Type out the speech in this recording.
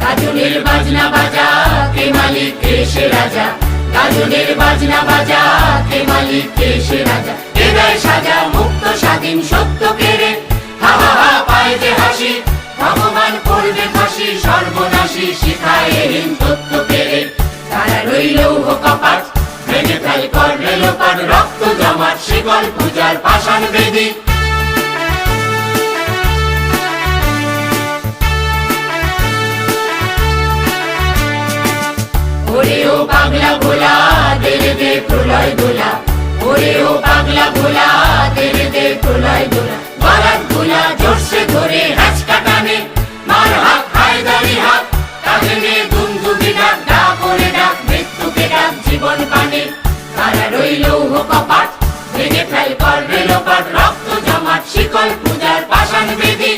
গাজনের বাজনা বাজা, কে মালিক, কে সে রাজা? গাজনের বাজনা বাজা, কে মালিক, কে সে রাজা? কে দেয় সাজা মুক্ত, স্বাধীন, সত্য কেড়ে। হা হা হা, পায় যে হাসি, ভগবান করবে ফাঁসি, সর্বনাশী শিখায় এহীন তত্ত্ব কেড়ে। তারা রইল কপাট, ভেঙে ফেল করলে লোপাট রক্ত জমাট, শিকল পূজার পাষাণ বেদী। তেরেতে প্রলয় দোলা ওরে ও পাগলা ভোলা তেরেতে প্রলয় দোলা বারাত ভোলা জোরসে ধরে হাঁচকা টানে মার হাত হায়দারি হাত তাকে নে দুন্দুবি ডাক ডা করে ডাক, মৃত্যুকে ডাক জীবন পানে তারা রইল কপাট ভেঙে ফেল, কর রেলোপাট রক্ত জমাট, শিকল পূজার পাষাণ বেদী।